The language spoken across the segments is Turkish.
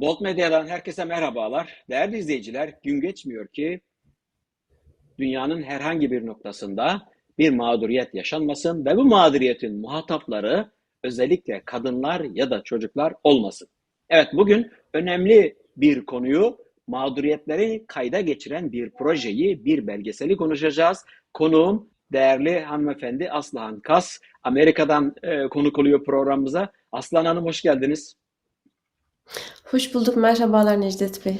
Bolt Medya'dan herkese merhabalar. Değerli izleyiciler, gün geçmiyor ki dünyanın herhangi bir noktasında bir mağduriyet yaşanmasın ve bu mağduriyetin muhatapları özellikle kadınlar ya da çocuklar olmasın. Evet bugün önemli bir konuyu mağduriyetleri kayda geçiren bir projeyi, bir belgeseli konuşacağız. Konuğum değerli hanımefendi Aslıhan Kas. Amerika'dan e, konuk oluyor programımıza. Aslan Hanım hoş geldiniz. Hoş bulduk. Merhabalar Necdet Bey.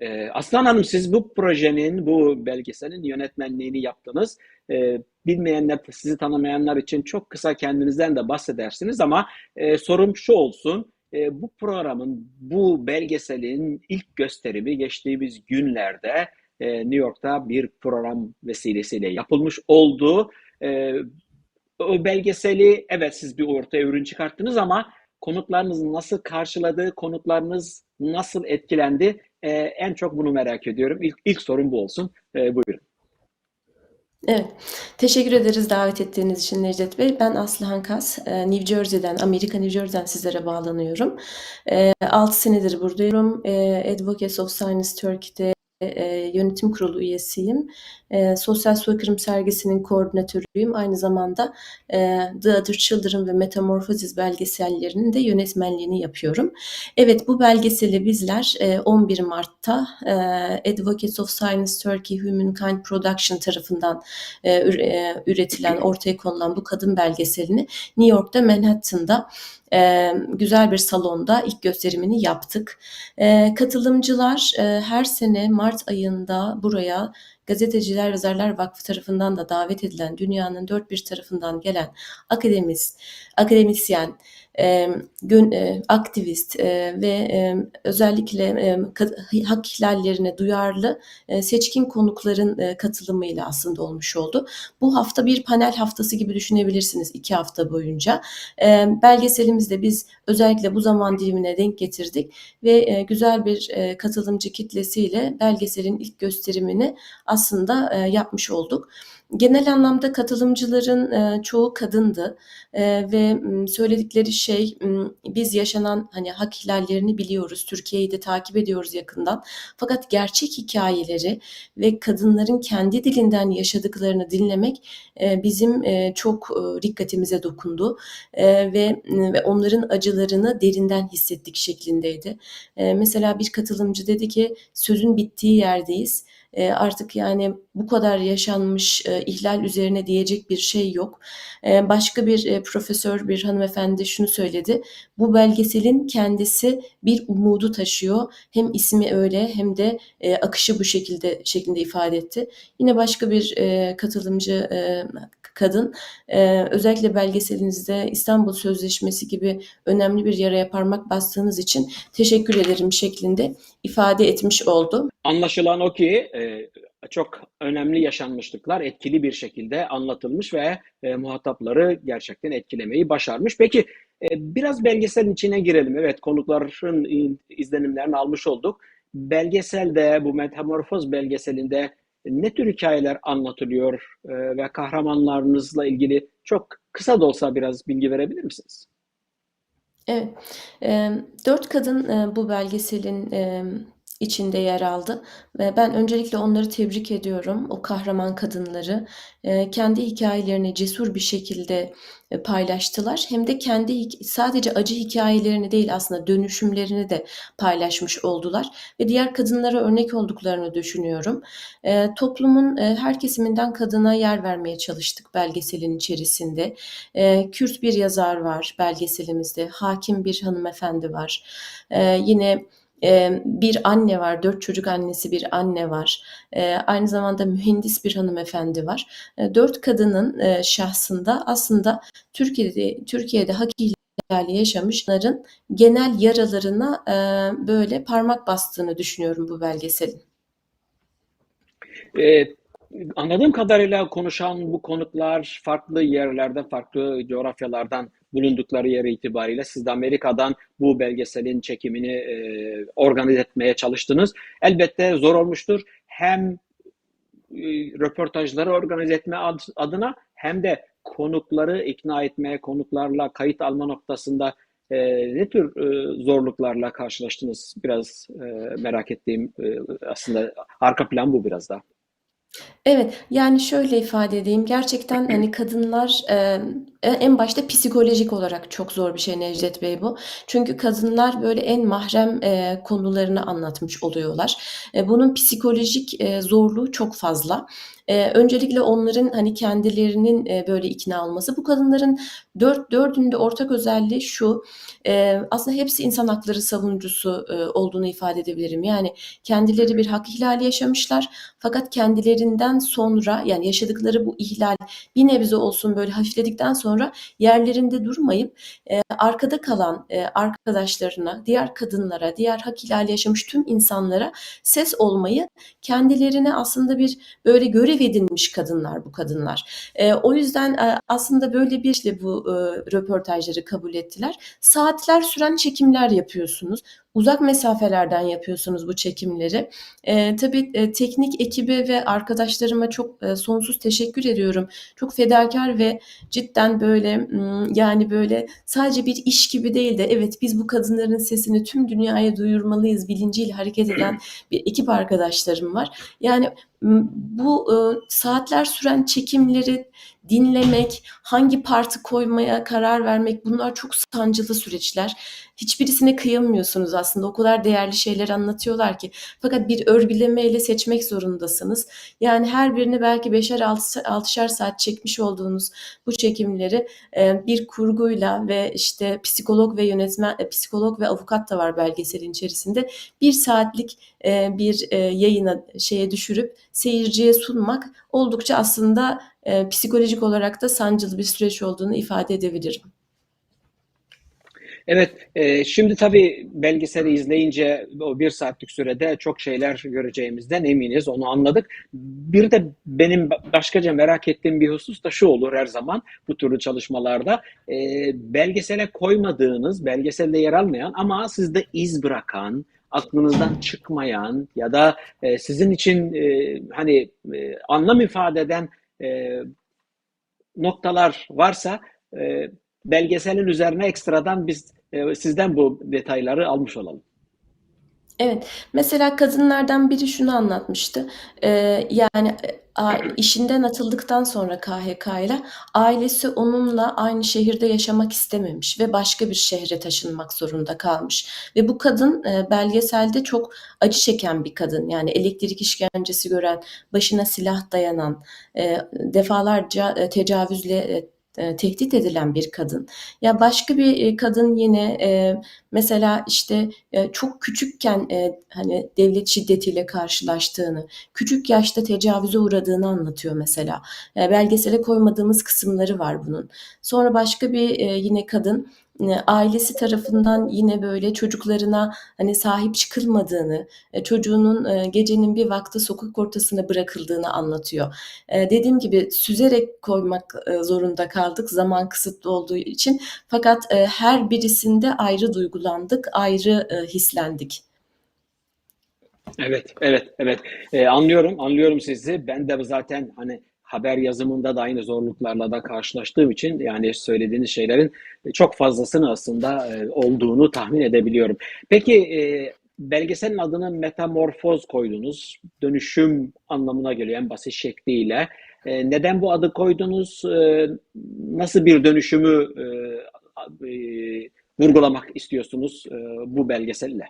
Ee, Aslan Hanım siz bu projenin, bu belgeselin yönetmenliğini yaptınız. Ee, bilmeyenler, sizi tanımayanlar için çok kısa kendinizden de bahsedersiniz ama e, sorum şu olsun. E, bu programın, bu belgeselin ilk gösterimi geçtiğimiz günlerde e, New York'ta bir program vesilesiyle yapılmış oldu. O belgeseli evet siz bir ortaya ürün çıkarttınız ama konuklarınız nasıl karşıladı, konuklarınız nasıl etkilendi? Ee, en çok bunu merak ediyorum. İlk, ilk sorum bu olsun. Ee, buyurun. Evet, teşekkür ederiz davet ettiğiniz için Necdet Bey. Ben Aslı Hankas, e, New Jersey'den, Amerika New Jersey'den sizlere bağlanıyorum. 6 e, senedir buradayım. E, Advocates of Science Turkey'de e, yönetim kurulu üyesiyim. E, Sosyal Soykırım sergisinin koordinatörüyüm. Aynı zamanda e, The Other Children ve Metamorphosis belgesellerinin de yönetmenliğini yapıyorum. Evet bu belgeseli bizler e, 11 Mart'ta e, Advocates of Science Turkey Humankind Production tarafından e, e, üretilen, ortaya konulan bu kadın belgeselini New York'ta Manhattan'da e, güzel bir salonda ilk gösterimini yaptık. E, katılımcılar e, her sene Mart ayında buraya Gazeteciler Yazarlar Vakfı tarafından da davet edilen dünyanın dört bir tarafından gelen akademist, akademisyen, e, gün, e, aktivist e, ve e, özellikle e, hak ihlallerine duyarlı e, seçkin konukların e, katılımıyla aslında olmuş oldu. Bu hafta bir panel haftası gibi düşünebilirsiniz iki hafta boyunca. E, belgeselimizde biz özellikle bu zaman dilimine denk getirdik ve e, güzel bir e, katılımcı kitlesiyle belgeselin ilk gösterimini aslında e, yapmış olduk. Genel anlamda katılımcıların e, çoğu kadındı e, ve söyledikleri şey biz yaşanan hani hak ihlallerini biliyoruz, Türkiye'yi de takip ediyoruz yakından. Fakat gerçek hikayeleri ve kadınların kendi dilinden yaşadıklarını dinlemek e, bizim çok dikkatimize dokundu ve, ve onların acılarını derinden hissettik şeklindeydi. Mesela bir katılımcı dedi ki sözün bittiği yerdeyiz e, artık yani bu kadar yaşanmış e, ihlal üzerine diyecek bir şey yok. E, başka bir e, profesör, bir hanımefendi şunu söyledi. Bu belgeselin kendisi bir umudu taşıyor. Hem ismi öyle hem de e, akışı bu şekilde şeklinde ifade etti. Yine başka bir e, katılımcı e, kadın e, özellikle belgeselinizde İstanbul Sözleşmesi gibi önemli bir yaraya parmak bastığınız için teşekkür ederim şeklinde ifade etmiş oldu. Anlaşılan o ki e, çok önemli yaşanmışlıklar etkili bir şekilde anlatılmış ve e, muhatapları gerçekten etkilemeyi başarmış. Peki e, biraz belgeselin içine girelim. Evet konukların izlenimlerini almış olduk. Belgeselde bu Metamorfoz belgeselinde ne tür hikayeler anlatılıyor e, ve kahramanlarınızla ilgili çok kısa da olsa biraz bilgi verebilir misiniz? Evet, e, dört kadın e, bu belgeselin e, içinde yer aldı. Ve ben öncelikle onları tebrik ediyorum. O kahraman kadınları e, kendi hikayelerini cesur bir şekilde e, paylaştılar. Hem de kendi sadece acı hikayelerini değil aslında dönüşümlerini de paylaşmış oldular. Ve diğer kadınlara örnek olduklarını düşünüyorum. E, toplumun her kesiminden kadına yer vermeye çalıştık belgeselin içerisinde. Kürt bir yazar var belgeselimizde. Hakim bir hanımefendi var. Yine bir anne var, dört çocuk annesi bir anne var. Aynı zamanda mühendis bir hanımefendi var. Dört kadının şahsında aslında Türkiye'de Türkiye'de hak ihlali yaşamışların genel yaralarına böyle parmak bastığını düşünüyorum bu belgeselin. Evet. Anladığım kadarıyla konuşan bu konuklar farklı yerlerden, farklı coğrafyalardan bulundukları yer itibariyle siz de Amerika'dan bu belgeselin çekimini e, organize etmeye çalıştınız. Elbette zor olmuştur. Hem e, röportajları organize etme adına hem de konukları ikna etmeye, konuklarla kayıt alma noktasında Eee, ne tür eee, zorluklarla karşılaştınız? Biraz eee, merak ettiğim eee, aslında arka plan bu biraz da. Evet, yani şöyle ifade edeyim. Gerçekten hani kadınlar e en başta psikolojik olarak çok zor bir şey Necdet Bey bu. Çünkü kadınlar böyle en mahrem eee, konularını anlatmış oluyorlar. E, bunun psikolojik eee, zorluğu çok fazla. Eee, öncelikle onların hani kendilerinin eee, böyle ikna olması. Bu kadınların dört dördünün de ortak özelliği şu: Eee, aslında hepsi insan hakları savunucusu eee, olduğunu ifade edebilirim. Yani kendileri bir hak ihlali yaşamışlar fakat kendilerinden sonra yani yaşadıkları bu ihlal bir nebze olsun böyle hafifledikten sonra yerlerinde durmayıp eee, arkada kalan eee, arkadaşlarına, diğer kadınlara, diğer hak ihlali yaşamış tüm insanlara ses olmayı kendilerine aslında bir böyle görev edinmiş kadınlar bu kadınlar. Eee, o yüzden eee, aslında böyle bir işte bu eee, röportajları kabul ettiler. Saatler süren çekimler yapıyorsunuz. Uzak mesafelerden yapıyorsunuz bu çekimleri. Eee, tabii, eee, teknik ekibe ve arkadaşlarıma çok eee, sonsuz teşekkür ediyorum. Çok fedakâr ve cidden böyle, yani böyle sadece bir iş gibi değil de evet biz bu kadınların sesini tüm dünyaya duyurmalıyız bilinciyle hareket eden bir ekip arkadaşlarım var. Yani, bu, ııı, saatler süren çekimleri dinlemek, hangi partı koymaya karar vermek bunlar çok sancılı süreçler. Hiçbirisine kıyamıyorsunuz aslında. O kadar değerli şeyler anlatıyorlar ki. Fakat bir örgülemeyle seçmek zorundasınız. Yani her birini belki beşer altısı altışar saat çekmiş olduğunuz bu çekimleri eee, bir kurguyla ve işte psikolog ve yönetmen eee, psikolog ve avukat da var belgeselin içerisinde. 1 saatlik eee, bir yayına şeye düşürüp seyirciye sunmak oldukça aslında psikolojik olarak da sancılı bir süreç olduğunu ifade edebilirim. Evet, eee, şimdi tabii belgeseli izleyince o 1 saatlik sürede çok şeyler göreceğimizden eminiz, onu anladık. Bir de benim ba başkaca merak ettiğim bir husus da şu olur her zaman bu türlü çalışmalarda. Eee, belgesele koymadığınız, belgeselde yer almayan ama sizde iz bırakan, aklınızdan çıkmayan ya da eee, sizin için eee, hani eee, anlam ifade eden eee, noktalar varsa eee, belgeselin üzerine ekstradan biz eee, sizden bu detayları almış olalım. Evet, mesela kadınlardan biri şunu anlatmıştı. Eee, yani, a işinden atıldıktan sonra KHK'yla ailesi onunla aynı şehirde yaşamak istememiş ve başka bir şehre taşınmak zorunda kalmış ve bu kadın eee, belgeselde çok acı çeken bir kadın. Yani elektrik işkencesi gören, başına silah dayanan, eee, defalarca eee, tecavüzle eee, eee, tehdit edilen bir kadın. Ya başka bir eee, kadın yine eee, mesela işte çok küçükken hani devlet şiddetiyle karşılaştığını, küçük yaşta tecavüze uğradığını anlatıyor mesela. Belgesele koymadığımız kısımları var bunun. Sonra başka bir yine kadın ailesi tarafından yine böyle çocuklarına hani sahip çıkılmadığını, eee, çocuğunun eee, gecenin bir vakti sokak ortasına bırakıldığını anlatıyor. Eee, dediğim gibi süzerek koymak zorunda kaldık zaman kısıtlı olduğu için. Fakat her birisinde ayrı duygulandık, ayrı hislendik. Evet, evet, evet. Eee, anlıyorum, anlıyorum sizi. Ben de zaten hani haber yazımında da aynı zorluklarla da karşılaştığım için yani söylediğiniz şeylerin çok fazlasını aslında eee, olduğunu tahmin edebiliyorum. Peki eee, belgeselin adını Metamorfoz koydunuz. Dönüşüm anlamına geliyor en basit şekliyle. Eee, neden bu adı koydunuz? Nasıl bir dönüşümü vurgulamak istiyorsunuz bu belgeselle?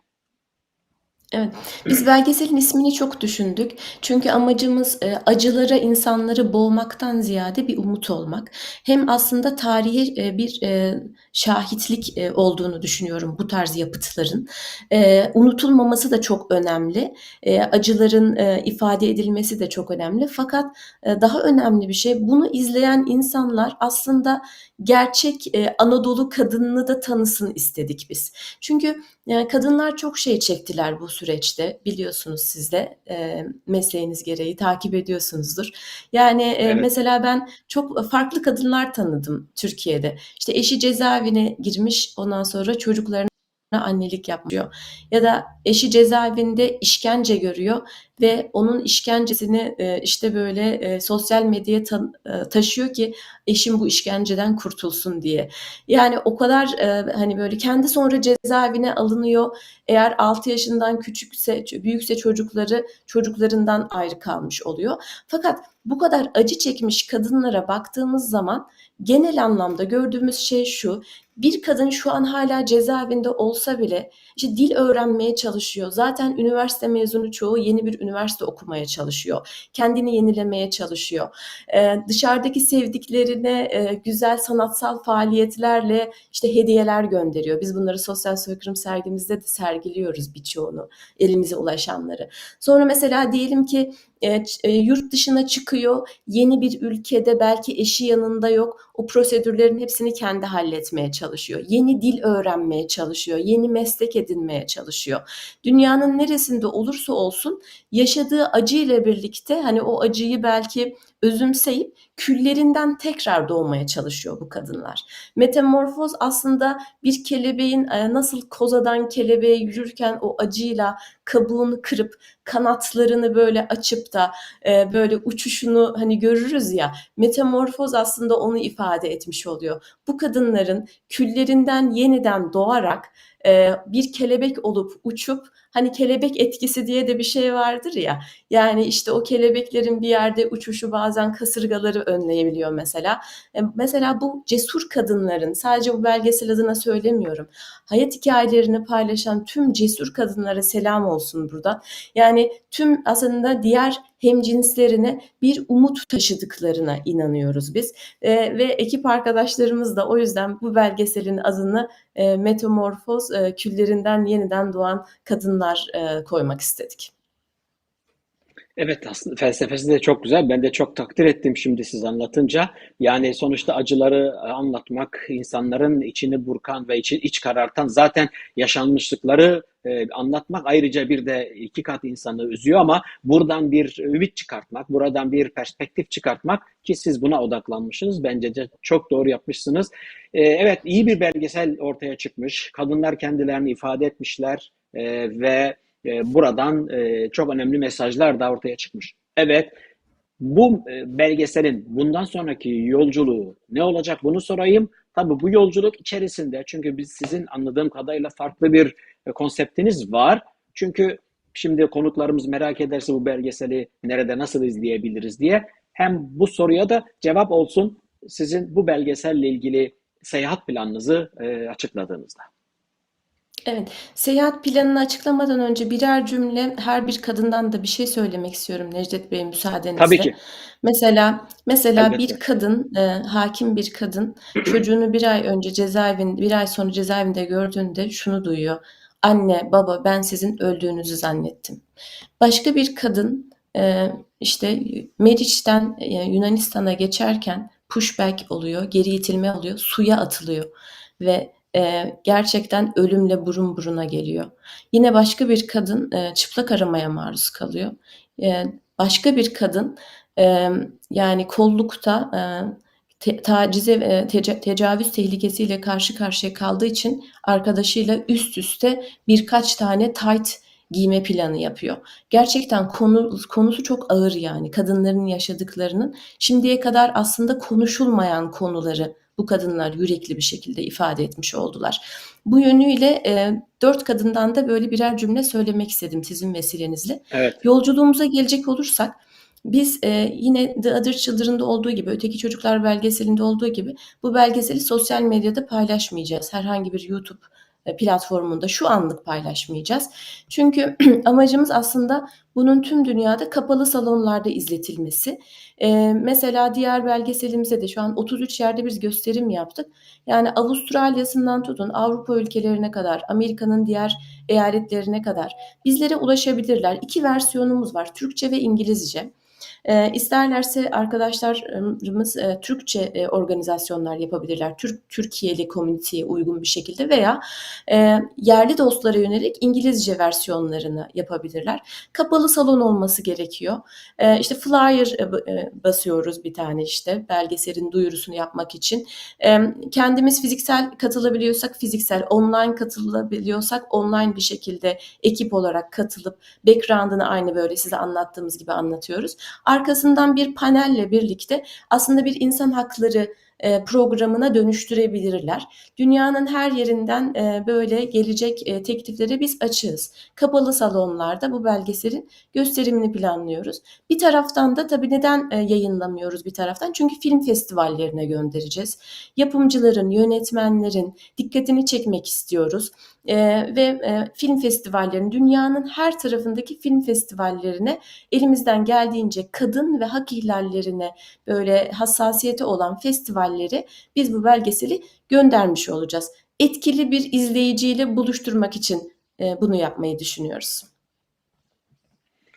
Evet, biz belgeselin ismini çok düşündük. Çünkü amacımız eee, acılara insanları boğmaktan ziyade bir umut olmak. Hem aslında tarihe eee, bir eee, şahitlik eee, olduğunu düşünüyorum bu tarz yapıtların. Eee, unutulmaması da çok önemli. Eee, acıların eee, ifade edilmesi de çok önemli. Fakat eee, daha önemli bir şey bunu izleyen insanlar aslında gerçek eee, Anadolu kadınını da tanısın istedik biz. Çünkü yani kadınlar çok şey çektiler bu süreçte. Biliyorsunuz siz de eee, mesleğiniz gereği takip ediyorsunuzdur. Yani eee, Evet. mesela ben çok farklı kadınlar tanıdım Türkiye'de. İşte eşi cezaevine girmiş, ondan sonra çocuklarını annelik yapıyor. Ya da eşi cezaevinde işkence görüyor ve onun işkencesini e, işte böyle e, sosyal medyaya e, taşıyor ki eşim bu işkenceden kurtulsun diye. Yani o kadar hani böyle kendi sonra cezaevine alınıyor. Eğer 6 yaşından küçükse, büyükse çocukları çocuklarından ayrı kalmış oluyor. Fakat bu kadar acı çekmiş kadınlara baktığımız zaman genel anlamda gördüğümüz şey şu. Bir kadın şu an hala cezaevinde olsa bile işte dil öğrenmeye çalışıyor. Zaten üniversite mezunu çoğu yeni bir üniversite okumaya çalışıyor. Kendini yenilemeye çalışıyor. Ee, dışarıdaki sevdiklerine e, güzel sanatsal faaliyetlerle işte hediyeler gönderiyor. Biz bunları sosyal soykırım sergimizde de sergiliyoruz birçoğunu, elimize ulaşanları. Sonra mesela diyelim ki e, e, yurt dışına çıkıyor, yeni bir ülkede belki eşi yanında yok, o prosedürlerin hepsini kendi halletmeye çalışıyor. Yeni dil öğrenmeye çalışıyor, yeni meslek edinmeye çalışıyor. Dünyanın neresinde olursa olsun yaşadığı acı ile birlikte hani o acıyı belki özümseyip küllerinden tekrar doğmaya çalışıyor bu kadınlar. Metamorfoz aslında bir kelebeğin e, nasıl kozadan kelebeğe yürürken o acıyla kabuğunu kırıp kanatlarını böyle açıp da e, böyle uçuşunu hani görürüz ya metamorfoz aslında onu ifade etmiş oluyor. Bu kadınların küllerinden yeniden doğarak e, bir kelebek olup uçup hani kelebek etkisi diye de bir şey vardır ya yani işte o kelebeklerin bir yerde uçuşu bazen kasırgaları önleyebiliyor mesela. E, mesela bu cesur kadınların sadece bu belgesel adına söylemiyorum. Hayat hikayelerini paylaşan tüm cesur kadınlara selam olsun buradan. Yani tüm aslında diğer hemcinslerine bir umut taşıdıklarına inanıyoruz biz. E, ve ekip arkadaşlarımız da o yüzden bu belgeselin adını e, Metamorfoz e, küllerinden yeniden doğan kadınlar e, koymak istedik. Evet aslında felsefesi de çok güzel. Ben de çok takdir ettim şimdi siz anlatınca. Yani sonuçta acıları anlatmak, insanların içini burkan ve içi, iç karartan zaten yaşanmışlıkları e, anlatmak ayrıca bir de iki kat insanı üzüyor ama buradan bir ümit çıkartmak, buradan bir perspektif çıkartmak ki siz buna odaklanmışsınız. Bence de çok doğru yapmışsınız. E, evet iyi bir belgesel ortaya çıkmış. Kadınlar kendilerini ifade etmişler e, ve e, buradan e, çok önemli mesajlar da ortaya çıkmış. Evet, bu e, belgeselin bundan sonraki yolculuğu ne olacak bunu sorayım. Tabii bu yolculuk içerisinde çünkü biz sizin anladığım kadarıyla farklı bir konseptiniz var. Çünkü şimdi konuklarımız merak ederse bu belgeseli nerede nasıl izleyebiliriz diye hem bu soruya da cevap olsun sizin bu belgeselle ilgili seyahat planınızı açıkladığınızda. Evet, seyahat planını açıklamadan önce birer cümle her bir kadından da bir şey söylemek istiyorum Necdet Bey Tabii müsaadenizle. ki. Mesela mesela bir Elbette. kadın, e, hakim bir kadın çocuğunu bir ay önce cezaevinde, bir ay sonra cezaevinde gördüğünde şunu duyuyor. Anne, baba ben sizin öldüğünüzü zannettim. Başka bir kadın e, işte Meriç'ten e, Yunanistan'a geçerken pushback oluyor, geri itilme oluyor, suya atılıyor ve Eee, gerçekten ölümle burun buruna geliyor. Yine başka bir kadın, eee, çıplak aramaya maruz kalıyor. Eee, başka bir kadın, emm, yani kollukta, eee, te tacize ve teca tecavüz tehlikesiyle karşı karşıya kaldığı için arkadaşıyla üst üste birkaç tane tayt giyme planı yapıyor. Gerçekten konu konusu çok ağır yani kadınların yaşadıklarının şimdiye kadar aslında konuşulmayan konuları bu kadınlar yürekli bir şekilde ifade etmiş oldular. Bu yönüyle e, dört kadından da böyle birer cümle söylemek istedim sizin vesilenizle. Evet. Yolculuğumuza gelecek olursak biz e, yine The Other Children'da olduğu gibi, Öteki Çocuklar belgeselinde olduğu gibi bu belgeseli sosyal medyada paylaşmayacağız. Herhangi bir YouTube platformunda şu anlık paylaşmayacağız. Çünkü amacımız aslında bunun tüm dünyada kapalı salonlarda izletilmesi. Ee, mesela diğer belgeselimize de şu an 33 yerde biz gösterim yaptık. Yani Avustralya'sından tutun Avrupa ülkelerine kadar, Amerika'nın diğer eyaletlerine kadar bizlere ulaşabilirler. İki versiyonumuz var, Türkçe ve İngilizce. E, isterlerse arkadaşlarımız e, Türkçe e, organizasyonlar yapabilirler. Türk Türkiye'li komüniteye uygun bir şekilde veya e, yerli dostlara yönelik İngilizce versiyonlarını yapabilirler. Kapalı salon olması gerekiyor. E, işte flyer e, e, basıyoruz bir tane işte belgeselin duyurusunu yapmak için. E, kendimiz fiziksel katılabiliyorsak fiziksel, online katılabiliyorsak online bir şekilde ekip olarak katılıp background'ını aynı böyle size anlattığımız gibi anlatıyoruz. Arkasından bir panelle birlikte aslında bir insan hakları programına dönüştürebilirler. Dünyanın her yerinden e, böyle gelecek e, tekliflere biz açığız. Kapalı salonlarda bu belgeselin gösterimini planlıyoruz. Bir taraftan da tabii neden yayınlamıyoruz bir taraftan? Çünkü film festivallerine göndereceğiz. Yapımcıların, yönetmenlerin dikkatini çekmek istiyoruz. Ve e, film festivallerinin dünyanın her tarafındaki film festivallerine elimizden geldiğince kadın ve hak ihlallerine böyle hassasiyeti olan festivalleri biz bu belgeseli göndermiş olacağız. Etkili bir izleyiciyle buluşturmak için e, bunu yapmayı düşünüyoruz.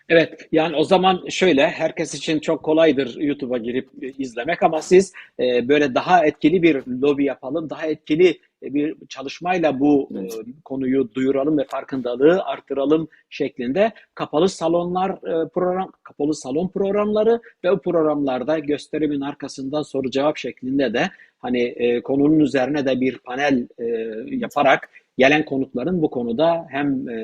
Evet, yani o zaman şöyle, herkes için çok kolaydır YouTube'a girip izlemek ama siz e, böyle daha etkili bir lobi yapalım, daha etkili bir çalışmayla bu e, konuyu duyuralım ve farkındalığı arttıralım şeklinde kapalı salonlar e, program kapalı salon programları ve o programlarda gösterimin arkasından soru cevap şeklinde de hani e, konunun üzerine de bir panel e, yaparak gelen konukların bu konuda hem e,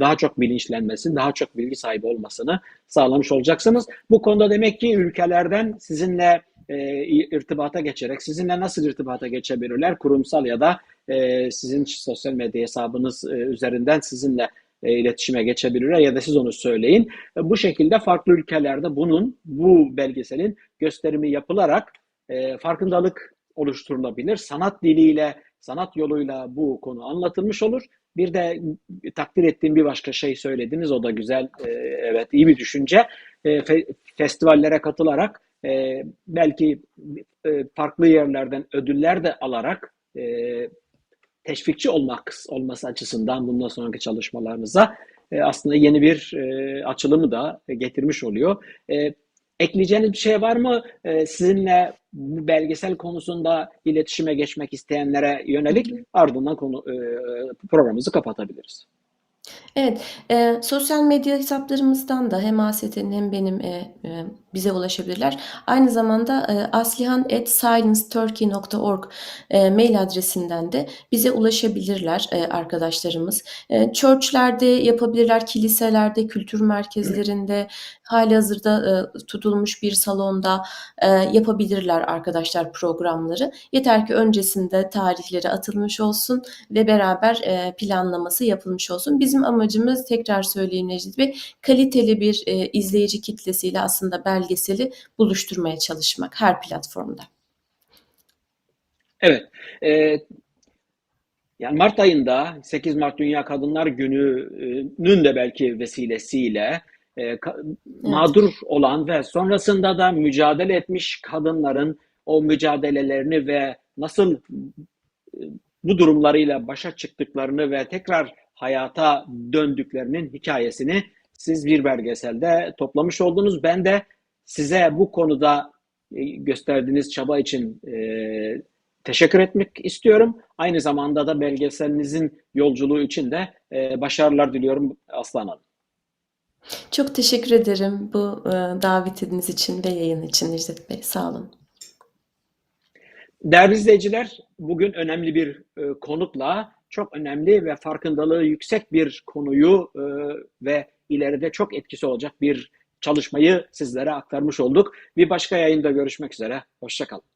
daha çok bilinçlenmesi, daha çok bilgi sahibi olmasını sağlamış olacaksınız. Bu konuda demek ki ülkelerden sizinle e, irtibata geçerek sizinle nasıl irtibata geçebilirler? Kurumsal ya da e, sizin sosyal medya hesabınız e, üzerinden sizinle e, iletişime geçebilirler ya da siz onu söyleyin. E, bu şekilde farklı ülkelerde bunun, bu belgeselin gösterimi yapılarak e, farkındalık oluşturulabilir. Sanat diliyle, sanat yoluyla bu konu anlatılmış olur. Bir de takdir ettiğim bir başka şey söylediniz. O da güzel, e, evet iyi bir düşünce. E, fe, festivallere katılarak e, belki e, farklı yerlerden ödüller de alarak e, teşvikçi olmak olması açısından bundan sonraki çalışmalarınıza e, aslında yeni bir e, açılımı da getirmiş oluyor. E, ekleyeceğiniz bir şey var mı? E, sizinle bu belgesel konusunda iletişime geçmek isteyenlere yönelik ardından konu e, programımızı kapatabiliriz. Evet, eee, sosyal medya hesaplarımızdan da hem AST'nin hem benim, eee, eee, bize ulaşabilirler. Aynı zamanda, eee, aslihan@silenceturkey.org eee, mail adresinden de bize ulaşabilirler, eee, arkadaşlarımız. Eee, church'lerde yapabilirler, kiliselerde, kültür merkezlerinde, hâlihazırda, eee, tutulmuş bir salonda, eee, yapabilirler arkadaşlar programları. Yeter ki öncesinde tarihleri atılmış olsun ve beraber, eee, planlaması yapılmış olsun. Bizim amacımız tekrar söyleyeyim Necdet Bey, kaliteli bir, eee, izleyici kitlesiyle aslında belgeseli buluşturmaya çalışmak her platformda. Evet. Eee, yani Mart ayında 8 Mart Dünya Kadınlar Günü'nün de belki vesilesiyle e, mağdur evet. olan ve sonrasında da mücadele etmiş kadınların o mücadelelerini ve nasıl e, bu durumlarıyla başa çıktıklarını ve tekrar hayata döndüklerinin hikayesini siz bir belgeselde toplamış oldunuz. Ben de size bu konuda e, gösterdiğiniz çaba için e, teşekkür etmek istiyorum. Aynı zamanda da belgeselinizin yolculuğu için de e, başarılar diliyorum Aslan Hanım. Çok teşekkür ederim bu e, davetiniz için ve yayın için Necdet Bey. Sağ olun. Değerli izleyiciler, bugün önemli bir e, konukla çok önemli ve farkındalığı yüksek bir konuyu e, ve ileride çok etkisi olacak bir çalışmayı sizlere aktarmış olduk. Bir başka yayında görüşmek üzere. Hoşçakalın.